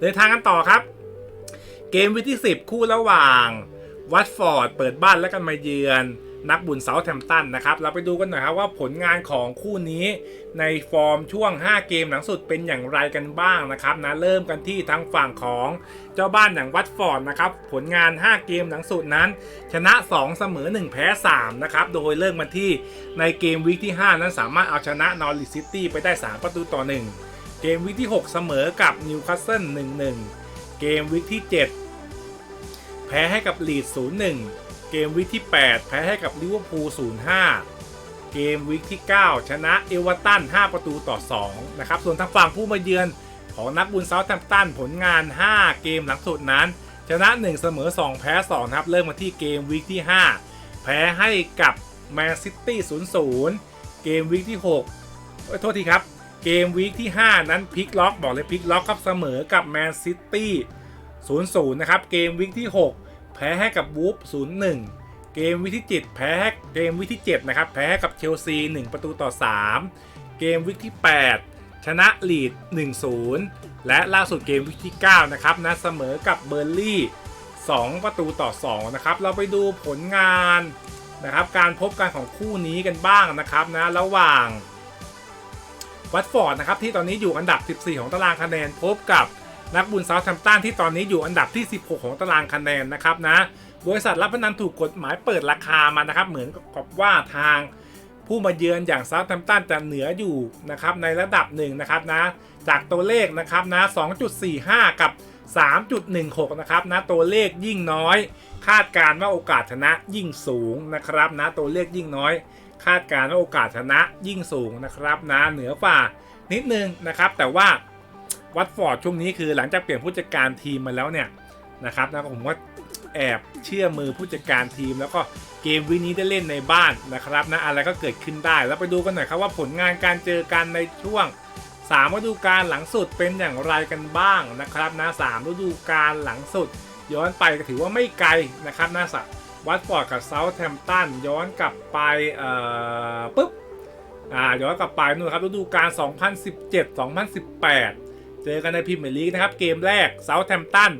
เดินทางกันต่อครับ เกมวิกที่ 10 คู่ระหว่าง วัตฟอร์ด เปิดบ้านแล้วกันมาเยือน นักบุญเซาแทมตันนะครับ เราไปดูกันหน่อยครับว่าผลงานของคู่นี้ในฟอร์มช่วง 5 เกมหลังสุดเป็นอย่างไรกันบ้างนะครับนะเริ่มกันที่ทางฝั่งของเจ้าบ้านอย่างวัตฟอร์ดนะครับผลงาน 5 เกมหลังสุดนั้น ชนะ 2 เสมอ 1 แพ้ 3 นะครับโดยเริ่มกันที่ในเกมวิกที่ 5 นั้นสามารถเอาชนะนอริซิตี้ไปได้ 3 ประตูต่อ 1 เกมวิกที่ 6 เสมอกับนิวคาสเซิล1-1 เกมวิกที่ 7 แพ้ให้กับลีด0-1 เกมวิกที่ 8 แพ้ให้กับลิเวอร์พูล0-5 เกมวิกที่ 9 ชนะเอเวอร์ตัน 5 ประตูต่อ 2 นะครับ ส่วนทางฝั่งผู้มาเยือนของนักบุญเซาท์แทมป์ตันผลงาน 5 เกมหลังสุดนั้น ชนะ 1 เสมอ 2 แพ้2ครับ เริ่มมาที่เกมวิกที่ 5 แพ้ให้กับแมนซิตี้ 0-0 เกมวิกที่ 6 โทษทีครับ เกมวีคที่ 5 นั้นพลิกล็อกบอกเลยพลิกล็อกครับเสมอกับแมนซิตี้0-0 นะครับ เกมวิกที่ 6 แพ้ให้กับวูฟ0-1 เกมวิกที่ 7 แพ้ให้เกมวิกที่7นะครับแพ้ให้กับเชลซี1 ประตูต่อ 3 เกมวิกที่ 8 ชนะลีด 1-0 และล่าสุดเกมวิกที่ 9 นะครับนะเสมอกับเบอร์ลี่ 2 ประตูต่อ 2 นะครับ เราไปดูผลงานนะครับการพบกันของคู่นี้กันบ้างนะครับนะระหว่าง วัตฟอร์ดนะครับที่ตอนนี้อยู่อันดับ 14 ของตารางคะแนนพบกับนักบุญเซาท์แทมตันที่ตอนนี้อยู่อันดับที่ 16 ของตารางคะแนนนะครับนะบริษัทรับพนันถูกกฎหมายเปิดราคามานะครับเหมือนกับว่าทางผู้มาเยือนอย่างเซาท์แทมตันจะเหนืออยู่นะครับในระดับหนึ่งนะครับนะจากตัวเลขนะครับนะ 2.45 กับ 3.16 นะครับนะตัวเลขยิ่งน้อย คาดการณ์ว่าโอกาสชนะยิ่งสูงนะครับนะตัวเลขยิ่งน้อย คาดการณ์ว่าโอกาสชนะยิ่งสูงนะครับนะเหนือฝ่านิดนึงนะครับ แต่ว่าวัตฟอร์ดช่วงนี้คือหลังจากเปลี่ยนผู้จัดการทีมมาแล้วเนี่ยนะครับนะผมว่าแอบเชื่อมือผู้จัดการทีม แล้วก็เกมวินี้ได้เล่นในบ้านนะครับนะอะไรก็เกิดขึ้นได้ แล้วไปดูกันหน่อยครับว่าผลงานการเจอกันในช่วง3ฤดูกาลหลังสุดเป็นอย่างไรกันบ้างนะครับนะสามฤดูกาลหลังสุด ย้อนไปก็ถือว่าไม่ไกลนะครับนะสั วัตฟอร์ดกับเซาท์แฮมป์ตันย้อนกลับไปเอ่อปุ๊บอ่าย้อนกลับไปนู่นครับฤดูกาล 2017-2018 เจอกันในพรีเมียร์ลีกนะครับ เกมแรกเซาท์แฮมป์ตัน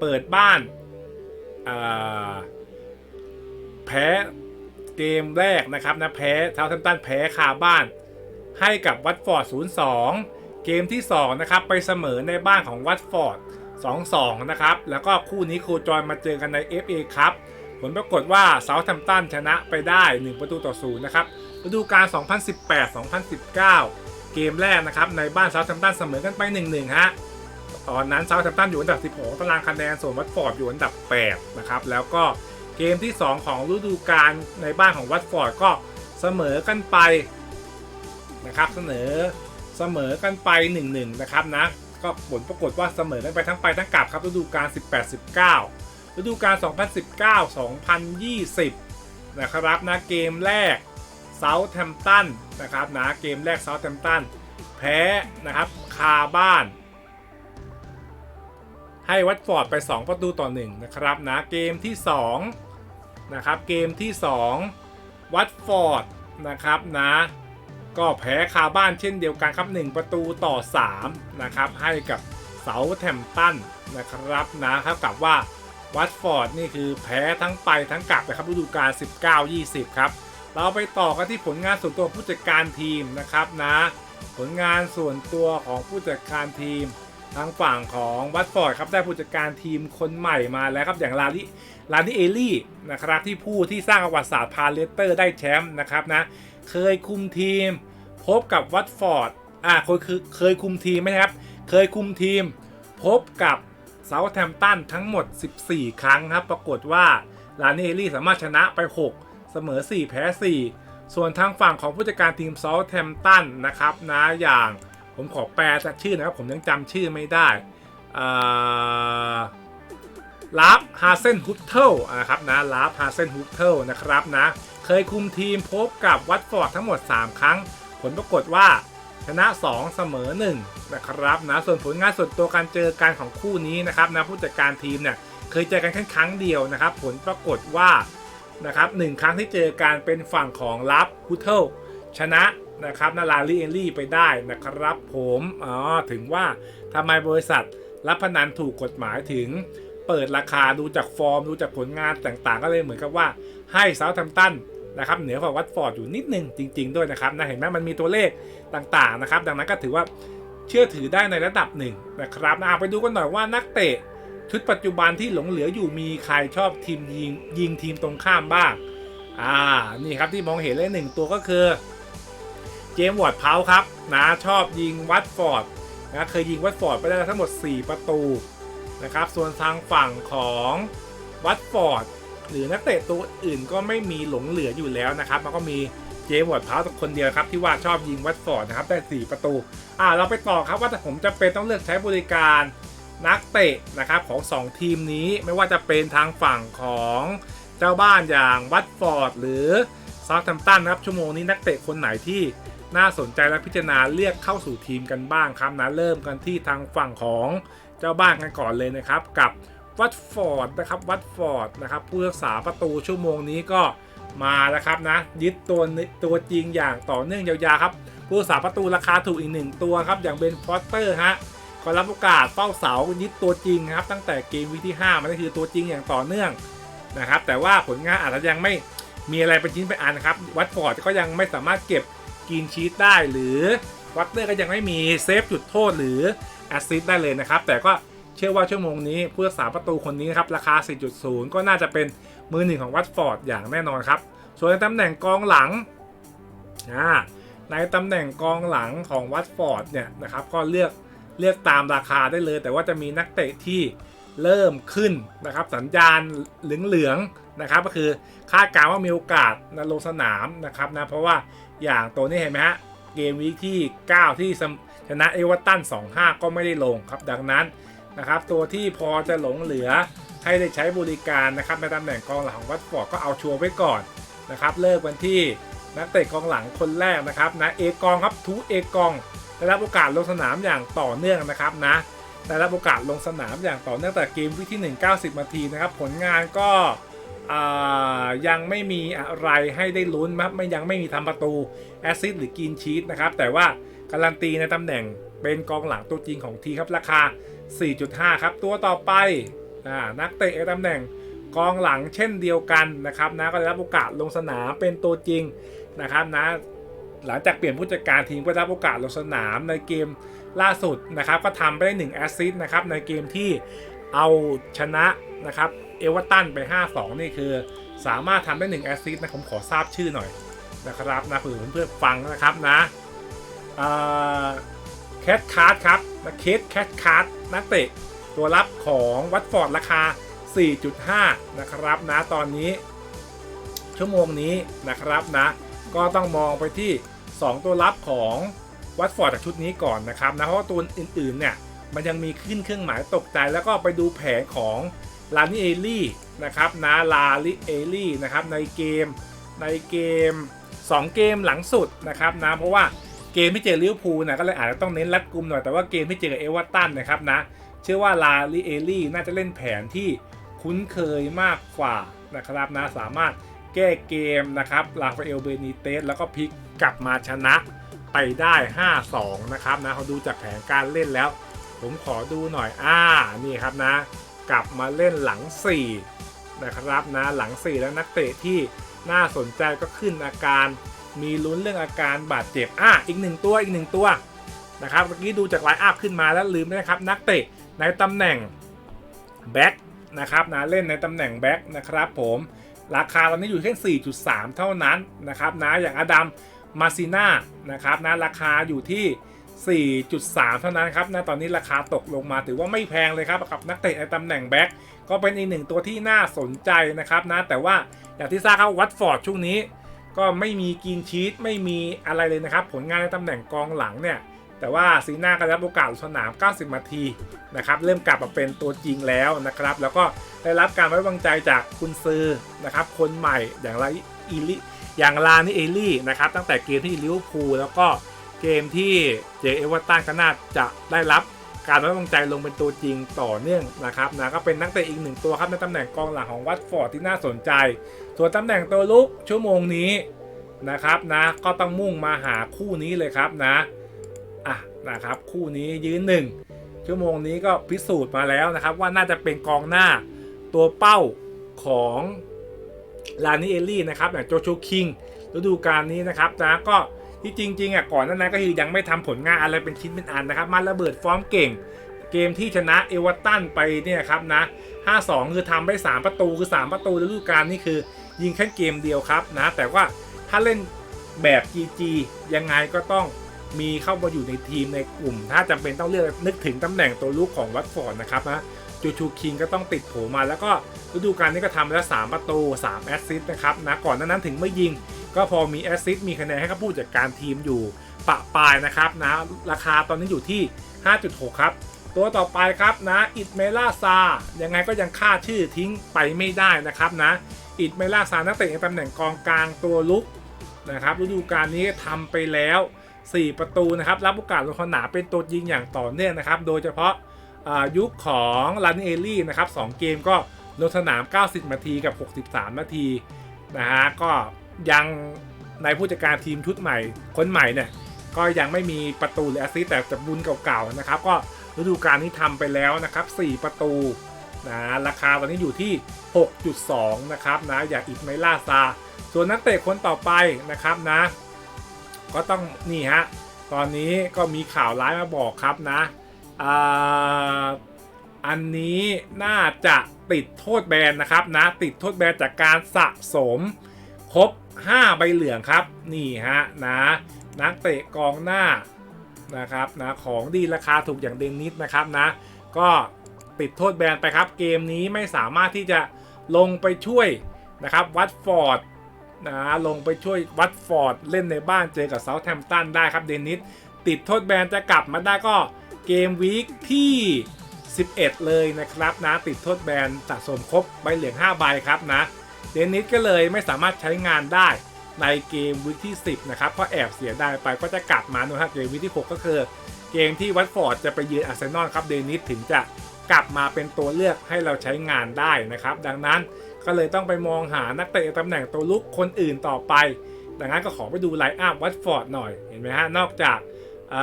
เปิดบ้านอ่าแพ้เกมแรกนะครับนะแพ้เซาท์แฮมป์ตันแพ้คาบ้านให้กับวัตฟอร์ด 0-2 เกมที่ 2 นะครับ ไปเสมอในบ้านของวัตฟอร์ด 2-2 นะครับ แล้วก็คู่นี้โคจรมาเจอกันใน FA ครับ ผลปรากฏว่าเซาท์แฮมป์ตันชนะไปได้ 1 ประตูต่อ0นะครับฤดูกาล 2018-2019 เกมแรกนะครับในบ้านเซาท์แฮมป์ตันเสมอกันไป 1-1 ฮะ ตอนนั้นเซาท์แฮมป์ตันอยู่อันดับ 16 ตารางคะแนน ส่วนวัตฟอร์ดอยู่อันดับ 8 นะครับ แล้วก็เกมที่ 2 ของฤดูกาลในบ้านของวัตฟอร์ดก็เสมอกันไปนะครับ เสนอเสมอกันไป 1-1 นะครับนะ ก็ผลปรากฏว่าเสมอกันไปทั้งไปทั้งกลับครับฤดูกาล18-19 ฤดูกาล 2019-2020 นะครับนะเกมแรกเซาท์แฮมตันนะครับนะเกมแรกเซาท์แฮมตันแพ้นะครับคาบ้าน ให้วัตฟอร์ดไป 2 ประตูต่อ 1 นะครับนะเกมที่ 2 นะครับ เกมที่ 2 วัตฟอร์ดนะครับนะก็แพ้คาบ้านเช่นเดียวกันครับ 1 ประตูต่อ 3 นะครับ ให้กับเสาแทมตันนะครับนะครับกับว่า วัตฟอร์ดนี่คือแพ้ทั้งไปทั้งกลับนะครับฤดูกาล 19-20 ครับ เราไปต่อกันที่ผลงานส่วนตัวผู้จัดการทีมนะครับนะ ผลงานส่วนตัวของผู้จัดการทีมทางฝั่งของวัตฟอร์ดครับได้ผู้จัดการทีมคนใหม่มาแล้วครับอย่างลาลิลานิเอลี่นะครับที่ผู้ที่สร้างประวัติศาสตร์พาเลสเตอร์ได้แชมป์นะครับนะเคยคุมทีม พบกับวัตฟอร์ดอ่าเคยคือเคยคุมทีมไหมครับ เคยคุมทีม พบกับ เซาท์แฮมป์ตันทั้งหมด 14 ครั้งครับ ปรากฏว่าลานเนลลี่สามารถชนะไป 6 เสมอ 4 แพ้ 4 ส่วนทางฝั่งของผู้จัดการทีมเซาท์แฮมป์ตันนะครับนะอย่างผมขอแปลจากชื่อนะครับ ผมยังจำชื่อไม่ได้ลาฟฮาเซนฮุตเทลนะครับนะลาฟฮาเซนฮุตเทลนะครับนะ เคยคุมทีมพบกับวัตฟอร์ดทั้งหมด 3 ครั้ง ผลปรากฏว่าชนะ 2 เสมอ 1 นะครับนะส่วนผลงานส่วนตัวการเจอกันของคู่นี้นะครับนะผู้จัดการทีมเนี่ยเคยเจอกันแค่ครั้งเดียวนะครับ ผลปรากฏว่านะครับหนึ่งครั้งที่เจอการเป็นฝั่งของลับฮุเทิลชนะนะครับนาลาลีเอลลี่ไปได้นะครับผมอ๋อถึงว่าทำไมบริษัทรับพนันถูกกฎหมายถึง เปิดราคาดูจากฟอร์ม ดูจากผลงานต่างๆ ก็เลยเหมือนกับว่าให้เซาท์แ m มตันนะครับเหนือกว่าวัตฟอร์ดอยู่นิดนึงจริง ๆ ด้วยนะครับนะเห็นไหมมันมีตัวเลขต่างๆนะครับ ดังนั้นก็ถือว่า เชื่อถือได้ในระดับหนึ่งนะครับนะอะไปดูกันหน่อยว่านักเตะ ชุดปัจจุบันที่หลงเหลืออยู่มีใครชอบทีมยิงยิงทีมตรงข้ามบ้าง อ่า นี่ครับที่มองเห็นเลยหนึ่งตัวก็คือเจมส์วอร์ดเพาครับนะชอบยิงวัตฟอร์ดนะเคยยิงวัตฟอร์ดไปได้ทั้งหมด 4 ประตูนะครับ ส่วนทางฝั่งของวัตฟอร์ดหรือนักเตะตัวอื่นก็ไม่มีหลงเหลืออยู่แล้วนะครับ มันก็มี เจมส์วอร์ดเพาคนเดียวครับที่ว่าชอบยิงวัตฟอร์ดนะครับได้ 4 ประตู อ่าเราไปต่อครับว่าถ้าผมจะเป็นต้องเลือกใช้บริการนักเตะนะครับของ 2 ทีมนี้ไม่ว่าจะเป็นทางฝั่งของเจ้าบ้านอย่างวัตฟอร์ดหรือซา u ์แ m มตันนะครับชั่วโมงนี้นักเตะคนไหนที่น่าสนใจและพิจารณาเรียกเข้าสู่ทีมกันบ้างครับนะเริ่มกันที่ทางฝั่งของเจ้าบ้านกันก่อนเลยนะครับ กับวัตฟอร์ดนะครับวัตฟอร์ดนะครับผู้รักษาประตูชั่วโมงนี้ก็ มาแล้วครับนะ ยึดตัวตัวจริงอย่างต่อเนื่องยาวๆครับ ผู้รักษาประตูราคาถูกอีกหนึ่งตัวครับ อย่างเบนฟอสเตอร์ฮะก็รับโอกาสเฝ้าเสายึดตัวจริงครับ ตั้งแต่เกมวีที่ 5 มันก็คือตัวจริงอย่างต่อเนื่องนะครับ แต่ว่าผลงานอาจจะยังไม่มีอะไรเป็นชิ้นเป็นอันครับ วัตฟอร์ดก็ยังไม่สามารถเก็บกินชีตได้ หรือวัตเตอร์ก็ยังไม่มีเซฟจุดโทษหรือแอสซิสได้เลยนะครับ แต่ก็เชื่อว่าชั่วโมงนี้ผู้รักษาประตูคนนี้นะครับราคา 4.0 ก็น่าจะเป็น มือหนึ่งของวัตฟอร์ดอย่างแน่นอนครับ ส่วนในตำแหน่งกองหลังอ่าในตำแหน่งกองหลังของวัตฟอร์ดเนี่ยนะครับก็เลือกเลือกตามราคาได้เลย แต่ว่าจะมีนักเตะที่เริ่มขึ้นนะครับสัญญาณเหลืองๆนะครับก็คือคาดการณ์ว่ามีโอกาสนะลงสนามนะครับนะเพราะว่าอย่างตัวนี้เห็นไหมฮะเกมวีคที่ 9 ที่ชนะเอเวอร์ตัน 2-5 ก็ไม่ได้ลงครับดังนั้นนะครับตัวที่พอจะหลงเหลือ ให้ได้ใช้บริการนะครับในตำแหน่งกองหลังของวัตฟอร์ดก็เอาชัวร์ไว้ก่อนนะครับเลิกวันที่นักเตะกองหลังคนแรกนะครับนะเอกองครับทูเอกองได้รับโอกาสลงสนามอย่างต่อเนื่องนะครับนะได้รับโอกาสลงสนามอย่างต่อเนื่องแต่เกมวิที่ 1 90นาทีนะครับผลงานก็ยังไม่มีอะไรให้ได้ลุ้นครับไม่ยังไม่มีทำประตูแอซซิดหรือกินชีตนะครับแต่ว่าการันตีในตำแหน่งเป็นกองหลังตัวจริงของทีครับราคา 4.5 ครับตัวต่อไป นักเตะในตำแหน่งกองหลังเช่นเดียวกันนะครับนะก็ได้รับโอกาสลงสนามเป็นตัวจริงนะครับนะหลังจากเปลี่ยนผู้จัดการทีมก็ได้รับโอกาสลงสนามในเกมล่าสุดนะครับก็ทำไปได้1แอสซิสต์นะครับในเกมที่เอาชนะนะครับเอเวอร์ตันไป 5-2 นี่คือสามารถทำได้1แอสซิสต์นะผมขอทราบชื่อหน่อยนะครับนะเผื่อเพื่อนฟังนะครับนะแคทคาร์ดครับนะเคสแคทคาร์ดนักเตะ ตัวรับของวัตฟอร์ดราคา 4.5 นะครับนะตอนนี้ ชั่วโมงนี้นะครับนะ ก็ต้องมองไปที่ 2 ตัวรับของวัตฟอร์ดจากชุดนี้ก่อนนะครับนะเพราะว่าตัวอื่นๆเนี่ยมันยังมีขึ้นเครื่องหมายตกใจแล้วก็ไปดูแผนของลานิเอลี่นะครับนะลาลิเอลี่นะครับในเกมในเกม 2 เกมหลังสุดนะครับนะเพราะว่าเกมที่เจอลิเวอร์พูลนะก็เลยอาจจะต้องเน้นรัดกุมหน่อยแต่ว่าเกมที่เจอเอเวอร์ตันนะครับนะ เชื่อว่าลาลิเอลี่น่าจะเล่นแผนที่คุ้นเคยมากกว่านะครับนะสามารถแก้เกมนะครับลาฟาเอลเบนิเตสแล้วก็พลิกกลับมาชนะไปได้ 5-2 นะครับนะเขาดูจากแผนการเล่นแล้ว ผมขอดูหน่อยอ่านี่ครับนะ กลับมาเล่นหลัง 4 นะครับนะหลัง 4 แล้วนักเตะที่น่าสนใจก็ขึ้นอาการมีลุ้นเรื่องอาการบาดเจ็บอ่าอีกหนึ่งตัวอีกหนึ่งตัว นะครับเมื่อกี้ดูจากไลน์อัพขึ้นมาแล้วลืมนะครับนักเตะในตำแหน่งแบ็กนะครับนะเล่นในตำแหน่งแบ็กนะครับผมราคาตอนนี้อยู่แค่ 4.3 เท่านั้นนะครับนะอย่างอดัมมาซิน่านะครับนะราคาอยู่ที่ 4.3 เท่านั้นครับนะตอนนี้ราคาตกลงมาถือว่าไม่แพงเลยครับกับนักเตะในตำแหน่งแบ็กก็เป็นอีกหนึ่งตัวที่น่าสนใจนะครับนะแต่ว่าอย่างที่ทราบครับวัตฟอร์ดช่วงนี้ ก็ไม่มีกินชีตไม่มีอะไรเลยนะครับ ผลงานในตำแหน่งกองหลังเนี่ย แต่ว่าซีน่าก็ได้รับโอกาสสนาม 90 นาทีนะครับเริ่มกลับมาเป็นตัวจริงแล้วนะครับ แล้วก็ได้รับการไว้วางใจจากคุณซือนะครับคนใหม่อย่างไรอีลิอย่างลานี่เอลี่นะครับตั้งแต่เกมที่ลิเวอร์พูลแล้วก็เกมที่เจเอเวอร์ตันก็น่าจะได้รับการไว้วางใจลงเป็นตัวจริงต่อเนื่องนะครับนะก็เป็นนักเตะอีกหนึ่งตัวครับในตำแหน่งกองหลังของวัตฟอร์ดที่น่าสนใจ ส่วนตำแหน่งตัวลุกชั่วโมงนี้นะครับนะก็ต้องมุ่งมาหาคู่นี้เลยครับนะอะ นะครับ คู่นี้ยืนหนึ่งชั่วโมงนี้ก็พิสูจน์มาแล้วนะครับ ว่าน่าจะเป็นกองหน้าตัวเป้าของลานิเอลลี่นะครับอย่างโจชูคิงฤดูกาลนี้นะครับนะก็ที่จริงๆอะก่อนนั้นก็คือยังไม่ทำผลงานอะไรเป็นชิ้นเป็นอันนะครับ มาระเบิดฟอร์มเก่ง เกมที่ชนะเอเวอร์ตันไปเนี่ยครับนะ 5-2 คือทำไป3ประตูคือ 3 ประตูฤดูกาลนี่คือ ยิงแค่เกมเดียวครับนะ แต่ว่าถ้าเล่นแบบ GG ยังไงก็ต้อง มีเข้ามาอยู่ในทีมในกลุ่ม ถ้าจำเป็นต้องเลือกนึกถึงตำแหน่งตัวลูกของวัตฟอร์ดนะครับนะจูชูคิงก็ต้องติดโผมา แล้วก็ฤดูกาลนี้ก็ทำแล้ว 3 ประตู 3 แอสซิสต์นะครับนะก่อนนานั้นถึงไม่ยิง ก็พอมีแอสซิสต์มีคะแนนให้กับผู้จัดการทีมอยู่ปะปลายนะครับนะราคาตอนนี้อยู่ที่ 5.6 ครับ ตัวต่อไปครับนะอิดเมล่าซายังไงก็ยังค่าชื่อทิ้งไปไม่ได้นะครับนะอิดเมล่าซานักเตะในตำแหน่งกองกลางตัวลุกนะครับฤดูกาลนี้ทำไปแล้ว 4 ประตูนะครับ รับโอกาสลงสนามเป็นตัวยิงอย่างต่อเนื่องนะครับ โดยเฉพาะายุคของลันเอลลี่นะครับ2เกมก็ลงสนาม 90 นาทีกับ 63 นาทีนะฮะก็ยังในผู้จัดการทีมชุดใหม่คนใหม่เนี่ยก็ยังไม่มีประตูหรือแอสซิสต์แต่จะบุญเก่าๆนะครับ ก็ฤดูกาลนี้ทำไปแล้วนะครับ 4 ประตูนะราคาตอนนี้อยู่ที่ 6.2 นะครับนะอย่าอิดไมล่าซา ส่วนนักเตะคนต่อไปนะครับนะ ก็ต้องนี่ฮะตอนนี้ก็มีข่าวร้ายมาบอกครับนะอันนี้น่าจะติดโทษแบนนะครับนะติดโทษแบนจากการสะสม ครบ 5 ใบเหลืองครับนี่ฮะนะนักเตะกองหน้านะครับนะของดีราคาถูกอย่างเดนนิสนะครับนะก็ติดโทษแบนไปครับ เกมนี้ไม่สามารถที่จะลงไปช่วยนะครับวัตฟอร์ด นะลงไปช่วยวัตฟอร์ดเล่นในบ้านเจอกับเซาท์แฮมป์ตันได้ครับเดนิสติดโทษแบนจะกลับมาได้ก็เกมวีคที่ 11 เลยนะครับนะติดโทษแบนสะสมครบใบเหลือง5ใบครับนะเดนิสก็เลยไม่สามารถใช้งานได้ในเกมวีคที่ 10 นะครับก็แอบเสียไดายไปก็จะกลับมานะครับเกมวีคที่ 6 ก็คือ เกมที่วัตฟอร์ดจะไปเยือนอาร์เซนอลครับเดนิสถึงจะกลับมาเป็นตัวเลือกให้เราใช้งานได้นะครับ ดังนั้น ก็เลยต้องไปมองหานักเตะตำแหน่งตัวลุกคนอื่นต่อไป ดังนั้นก็ขอไปดูไลน์อัพวัตฟอร์ดหน่อยเห็นไหมฮะ นอกจากอ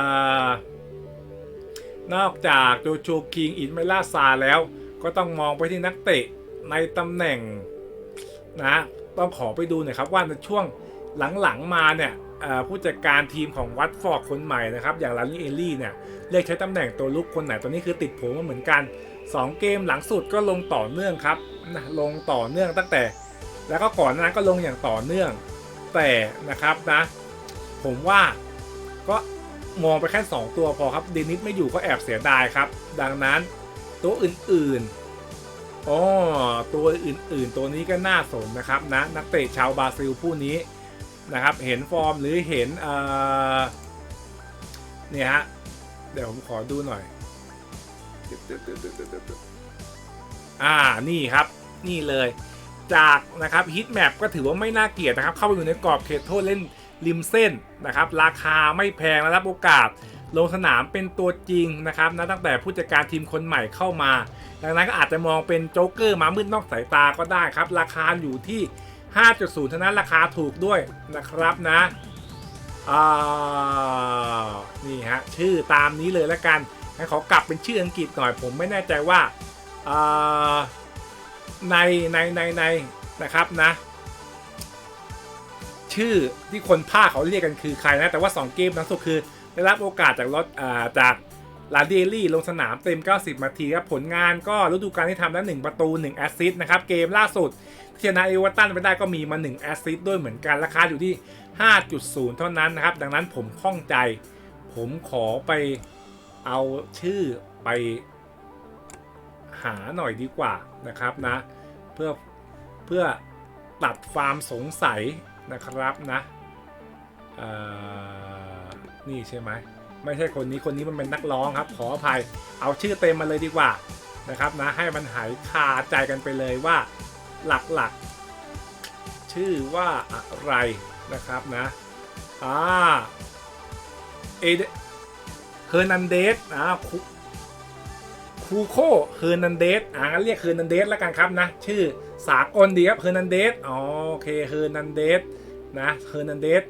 นอกจากโจโชคิงอินเมล่าซาแล้ว ก็ต้องมองไปที่นักเตะในตำแหน่งนะต้องขอไปดูหน่อยครับว่าในช่วงหลังๆมาเนี่ยผู้จัดการทีมของวัตฟอร์ดคนใหม่นะครับ อย่างลาลี่เอลลี่เนี่ยเลือกใช้ตำแหน่งตัวลุกคนไหนตัวนี้คือติดโผมาเหมือนกัน 2 เกมหลังสุดก็ลงต่อเนื่องครับ นะลงต่อเนื่องตั้งแต่ แล้วก็ก่อนนานั้นก็ลงอย่างต่อเนื่องแต่นะครับนะ ผมว่าก็มองไปแค่ 2 ตัวพอครับเดนิสไม่อยู่ก็แอบเสียดายครับ ดังนั้นตัวอื่นๆอ๋อตัวอื่นๆ ตัวนี้ก็น่าสนนะครับนะนักเตะชาวบราซิลผู้นี้นะครับ เห็นฟอร์มหรือเห็นเอ่อเนี่ยฮะเดี๋ยวผมขอดูหน่อย อ่านี่ครับนี่เลยจากนะครับฮิตแมปก็ถือว่าไม่น่าเกลียดนะครับ เข้าไปอยู่ในกรอบเขตโทษเล่นริมเส้นนะครับ ราคาไม่แพงและรับโอกาส ลงสนามเป็นตัวจริงนะครับนะตั้งแต่ผู้จัดการทีมคนใหม่เข้ามา ดังนั้นก็อาจจะมองเป็นโจ๊กเกอร์มามืดนอกสายตาก็ได้ครับ ราคาอยู่ที่ 5.0เท่านั้นราคาถูกด้วยนะครับนะอ่านี่ฮะชื่อตามนี้เลยแล้วกันงั้นขอกลับเป็นชื่ออังกฤษหน่อยผมไม่แน่ใจว่า ในในในในนะครับนะ ชื่อที่คนภาคเขาเรียกกันคือใครนะ แต่ว่า 2 เกมหลังสุดคือ ได้รับโอกาสจากรถจากลาเดลี่ลงสนามเต็ม 90 นาทีครับ ผลงานก็ฤดูกาลที่ทำได้1ประตู 1 แอสซิสต์นะครับ เกมล่าสุดที่ชนะเอเวอร์ตันไปได้ก็มีมา 1 แอสซิสต์ด้วยเหมือนกัน ราคาอยู่ที่ 5.0 เท่านั้นนะครับ ดังนั้นผมข้องใจ ผมขอไปเอาชื่อไป หาหน่อยดีกว่านะครับนะเพื่อเพื่อตัดความสงสัยนะครับนะนี่ใช่ไหมไม่ใช่คนนี้คนนี้มันเป็นนักร้องครับ ขออภัยเอาชื่อเต็มมาเลยดีกว่านะครับนะให้มันหายคาใจกันไปเลยว่าหลักๆ ชื่อว่าอะไรนะครับนะอ่าเอเดเฮอร์นันเดสอ่า คูโคเฮอร์นันเดสอ่างั้นเรียกเฮอร์นันเดสแล้วกันครับนะ ชื่อสากลดีครับเฮอร์นันเดสโอเคเฮอร์นันเดสนะเฮอร์นันเดส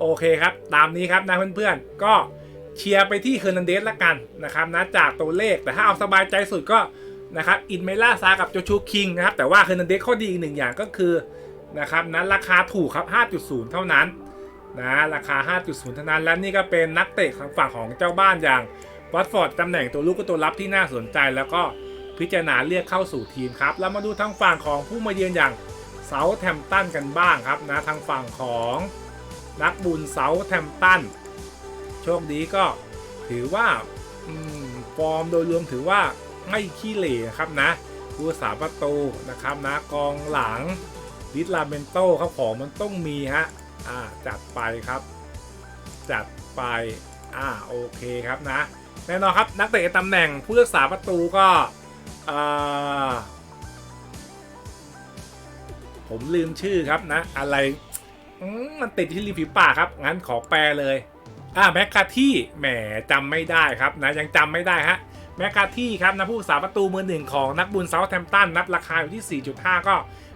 โอเคครับ ตามนี้ครับนะเพื่อนๆ ก็เชียร์ไปที่เฮอร์นันเดสละกันนะครับนะจากตัวเลขแต่ถ้าเอาสบายใจสุดก็นะครับอินเมล่าซากับโจชูคิงนะครับแต่ว่าเฮอร์นันเดสข้อดีอีกหนึ่งอย่างก็คือนะครับนั้นราคาถูกครับ 5.0 เท่านั้นนะราคา 5.0 เท่านั้นและนี่ก็เป็นนักเตะทางฝั่งของเจ้าบ้านอย่าง วัตฟอร์ดตำแหน่งตัวลูกก็ตัวรับที่น่าสนใจ แล้วก็พิจารณาเรียกเข้าสู่ทีมครับ แล้วมาดูทางฝั่งของผู้มาเยือนอย่างเซาแทมตันกันบ้างครับนะทางฝั่งของนักบุญเซาแทมตันโชคดีก็ถือว่าฟอร์มโดยรวมถือว่าไม่ขี้เหร่ครับนะผู้สาประตูนะครับนะกองหลังลิทลาเมนโตครับของมันต้องมีฮะอ่าจัดไปครับ จัดไปอ่าโอเคครับนะ แน่นอนครับ นักเตะตำแหน่งผู้รักษาประตูก็ผมลืมชื่อครับนะ อะไรมันติดที่ริมฝีปากครับ งั้นขอแปลเลยอ่าแมคคาที่แหมจำไม่ได้ครับนะยังจำไม่ได้ฮะแมคคาที่ครับนะผู้รักษาประตูมือหนึ่งของนักบุญเซาท์แทมป์ตันนับราคาอยู่ที่ 4.5 ก็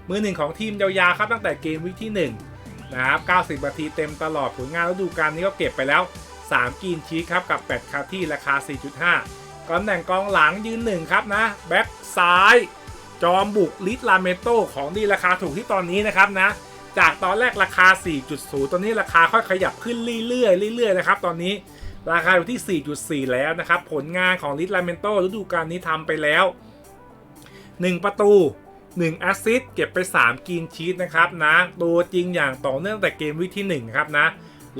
มือหนึ่งของทีมยาวๆครับตั้งแต่เกมวิกที่ 1 นะครับ 90นาทีเต็มตลอดผลงานฤดูกาลนี้ก็เก็บไปแล้ว 3กีนชีสครับกับแปดคาที่ราคา 4.5ตำแหน่งกองหลังยืนหนึ่งครับนะแบ็กซ้าย จอมบุกลิทลาเมโตของดีราคาถูกที่ตอนนี้นะครับนะจากตอนแรกราคา 4.0 ตอนนี้ราคาค่อยขยับขึ้นเรื่อยๆเรื่อยๆนะครับตอนนี้ราคาอยู่ที่ 4.4 แล้วนะครับ ผลงานของลิทลาเมนโตฤดูกาลนี้ทำไปแล้ว 1 ประตู 1 แอสซิสต์เก็บไป 3 กินชีสนะครับนะ ตัวจริงอย่างต่อเนื่องแต่เกมวิที่ 1 ครับนะ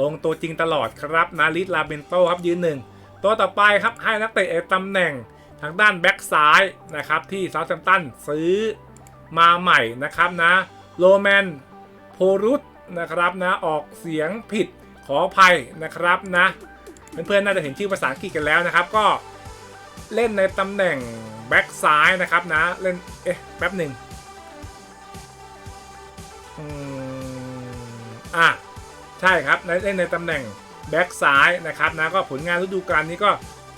ลงตัวจริงตลอดครับนะลิทลาเมนโตครับยืนหนึ่งตัวต่อไปครับให้นักเตะตำแหน่งทางด้านแบ็กซ้ายนะครับที่เซาท์แฮมตันซื้อมาใหม่นะครับนะโรแมนโพรุตนะครับนะออกเสียงผิดขออภัยนะครับนะเพื่อนๆน่าจะเห็นชื่อภาษาอังกฤษกันแล้วนะครับ ก็เล่นในตำแหน่งแบ็กซ้ายนะครับนะเล่นเอ๊ะแป๊บหนึ่งอืมอะ ใช่ครับเล่นในตำแหน่งแบ็กซ้ายนะครับนะก็ผลงานฤดูกาลนี้ก็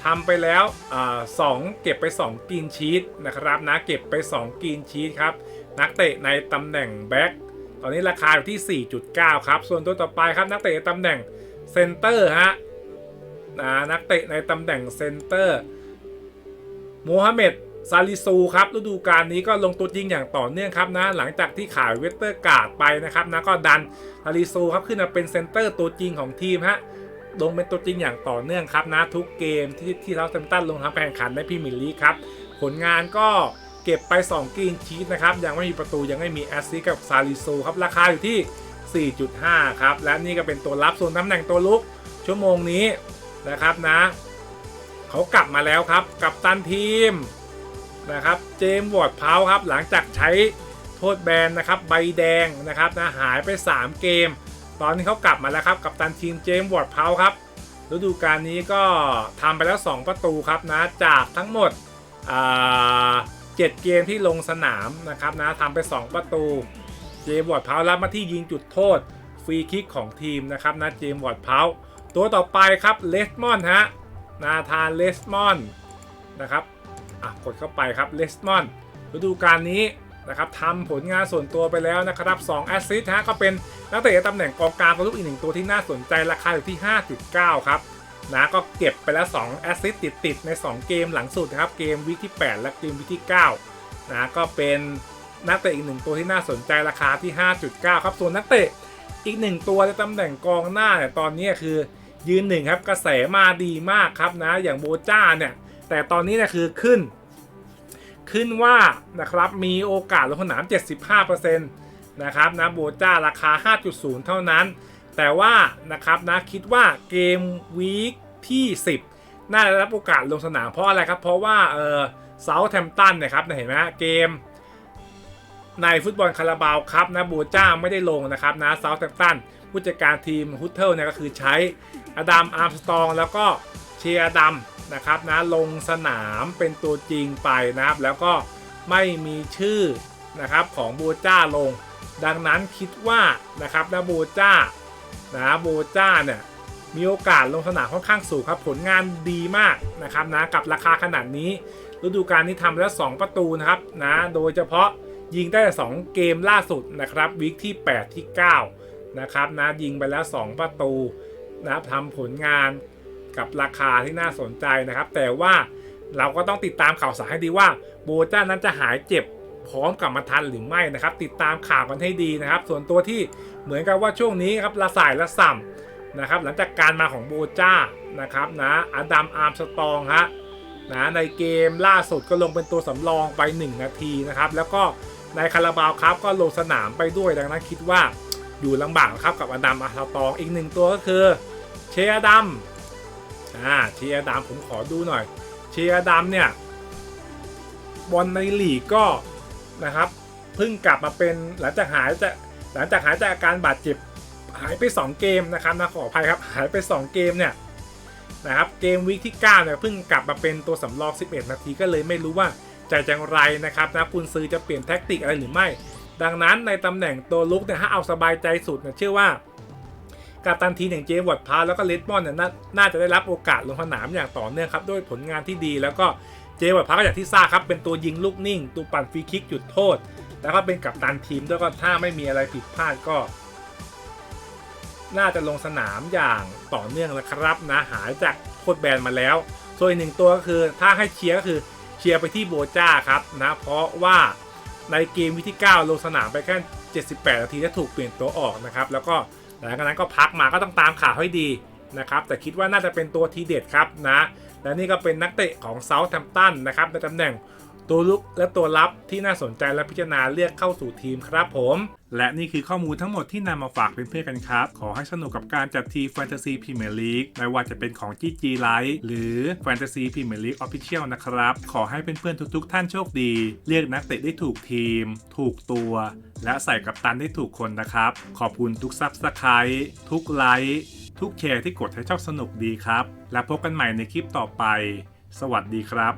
ทำไปแล้วอสองเก็บไป2กรีนชีตนะครับนะเก็บไป2กรีนชีตครับนักเตะในตำแหน่งแบ็กตอนนี้ราคาอยู่ที่ 4.9 ครับ ส่วนตัวต่อไปครับนักเตะตำแหน่งเซนเตอร์ฮะนะนักเตะในตำแหน่งเซนเตอร์โมฮัมเหม็ด ซาลิซูครับฤดูกาลนี้ก็ลงตัวจริงอย่างต่อเนื่องครับนะหลังจากที่ขายเวสเตอร์การ์ดไปนะครับนะก็ดันซาลิซูครับขึ้นมาเป็นเซนเตอร์ตัวจริงของทีมฮะลงเป็นตัวจริงอย่างต่อเนื่องครับนะทุกเกมที่ที่เราเซมตันลงทำแข่งขันในพรีเมียร์ลีกครับผลงานก็เก็บไป 2กรีนชีสนะครับยังไม่มีประตูยังไม่มีแอสซิสกับซาลิโซครับราคาอยู่ที่ 4.5 ครับ และนี่ก็เป็นตัวรับส่วนตำแหน่งตัวลุกชั่วโมงนี้นะครับนะ เขากลับมาแล้วครับกับตันทีม นะครับเจมส์วอร์ดเพาครับหลังจากใช้โทษแบนนะครับใบแดงนะครับนะหายไป 3 เกม ตอนนี้เขากลับมาแล้วครับกับตันทีมเจมส์วอร์ดเพาครับฤดูกาลนี้ก็ทำไปแล้ว 2 ประตูครับนะจากทั้งหมดเจ็ดเกมที่ลงสนามนะครับนะทำไป 2 ประตู เจมส์วอร์ดเพารับมาที่ยิงจุดโทษฟรีคิกของทีมนะครับนะเจมส์วอร์ดเพาตัวต่อไปครับเลสมอนฮะนาธานเลสมอนนะครับ อะกดเข้าไปครับเลสมอนฤดูกาลนี้นะครับทำผลงานส่วนตัวไปแล้วนะครับ2แอสซิสต์ฮะก็เป็นนักเตะตำแหน่งกองกลางตัวลูกอีกหนึ่งตัวที่น่าสนใจราคาอยู่ที่ 5.9 ครับนะก็เก็บไปแล้ว2แอสซิสต์ติดๆใน 2 เกมหลังสุดนะครับเกมวิกที่ 8 และเกมวิกที่9นะก็เป็นนักเตะอีกหนึ่งตัวที่น่าสนใจราคาที่ 5.9 ครับส่วนนักเตะอีกหนึ่งตัวในตำแหน่งกองหน้าเนี่ยตอนนี้คือยืนหนึ่งครับกระแสมาดีมากครับนะอย่างโบจ้าเนี่ย แต่ตอนนี้เนี่ยคือขึ้น ขึ้นว่านะครับมีโอกาสลงสนาม 75%นะครับนะโบจ้าราคา 5.0 เท่านั้น แต่ว่านะครับนะคิดว่าเกมวีคที่ 10 น่าจะรับโอกาสลงสนามเพราะอะไรครับ เพราะว่าเออเซาท์แทมป์ตันเนี่ยครับเห็นไหมฮะเกมในฟุตบอลคาราบาวครับนะโบจ้าไม่ได้ลงนะครับนะเซาท์แทมป์ตันผู้จัดการทีมฮุตเทิลเนี่ยก็คือใช้อดัมอาร์มสตองแล้วก็เชียร์ดัม นะครับนะลงสนามเป็นตัวจริงไปนะครับ แล้วก็ไม่มีชื่อนะครับของโบจ้าลง ดังนั้นคิดว่านะครับนะโบจ้านะโบจ้าเนี่ยมีโอกาสลงสนามค่อนข้างสูงครับ ผลงานดีมากนะครับนะกับราคาขนาดนี้ฤดูกาลนี้ทำแล้ว2ประตูนะครับนะโดยเฉพาะยิงได้แต่2เกมล่าสุดนะครับวิกที่ 8 ที่ 9 นะครับนะยิงไปแล้ว 2 ประตูนะครับทำผลงาน กับราคาที่น่าสนใจนะครับ แต่ว่าเราก็ต้องติดตามข่าวสารให้ดีว่าโบจ้านั้นจะหายเจ็บพร้อมกลับมาทันหรือไม่นะครับ ติดตามข่าวกันให้ดีนะครับ ส่วนตัวที่เหมือนกับว่าช่วงนี้ครับละสายละส่ำนะครับ หลังจากการมาของโบจ้านะครับนะอดัมอาร์มสตองฮะนะในเกมล่าสุดก็ลงเป็นตัวสำรองไป 1 นาทีนะครับ แล้วก็ในคาราบาวครับก็ลงสนามไปด้วยดังนั้นคิดว่าอยู่ลำบากครับกับอดัมอาร์มสตองอีกหนึ่งตัวก็คือเชอดัม อ่าเชอดัมผมขอดูหน่อยเชียร์ดำเนี่ยบอลในลีกก็นะครับเพิ่งกลับมาเป็นหลังจากหายจากหลังจากหายจากอาการบาดเจ็บหายไป 2 เกมนะครับนะขออภัยครับหายไป 2 เกมเนี่ยนะครับเกมวีคที่9เนี่ยเพิ่งกลับมาเป็นตัวสำรอง 11 นาทีก็เลยไม่รู้ว่าจะอย่างไรนะครับนะคุณซื้อจะเปลี่ยนแท็กติกอะไรหรือไม่ ดังนั้นในตำแหน่งตัวลุกเนี่ยถ้าเอาสบายใจสุดเนี่ยเชื่อว่า กัปตันทีมอย่างเจมส์วอร์ดพาร์แล้วก็เลดมอนเนี่ยน,น่าจะได้รับโอกาสลงสนามอย่างต่อเนื่องครับด้วยผลงานที่ดีแล้วก็เจมส์วอร์ดพาร์ก็อย่างที่ทราบครับเป็นตัวยิงลูกนิ่ง ตัวปั่นฟรีคิกจุดโทษ แล้วก็เป็นกัปตันทีมด้วยก็ถ้าไม่มีอะไรผิดพลาดก็ น่าจะลงสนามอย่างต่อเนื่องแล้วครับนะหายจากโคตรแบนมาแล้วส่วนอีกหนึ่งตัวก็คือถ้าให้เชียร์ก็คือเชียร์ไปที่โบจ้าครับนะเพราะว่าในเกมวิธี9ลงสนามไปแค่ 78 นาทีและถูกเปลี่ยนตัวออกนะครับ แล้วก็ หลังจากนั้นก็พักมาก็ต้องตามข่าวให้ดีนะครับแต่คิดว่าน่าจะเป็นตัวทีเด็ดครับนะและนี่ก็เป็นนักเตะของเซาท์แฮม t ตันนะครับในตำแหน่ง ตัวลุกและตัวรับที่น่าสนใจและพิจารณาเรียกเข้าสู่ทีมครับผม และนี่คือข้อมูลทั้งหมดที่นำมาฝากเพื่อนๆกันครับ ขอให้สนุกกับการจัดทีแฟนตาซีพรีเมียร์ลีกไม่ว่าจะเป็นของ GG Live หรือแฟนตาซีพรีเมียร์ลีกออฟฟิเชียลนะครับ ขอให้เพื่อนๆทุกๆ ท่านโชคดี เรียกนักเตะได้ถูกทีม ถูกตัว และใส่กับตันได้ถูกคนนะครับ ขอบคุณทุกซับสไครต์ทุกไลค์ทุกแชร์ที่กดให้ชอบสนุกดีครับ และพบกันใหม่ในคลิปต่อไป สวัสดีครับ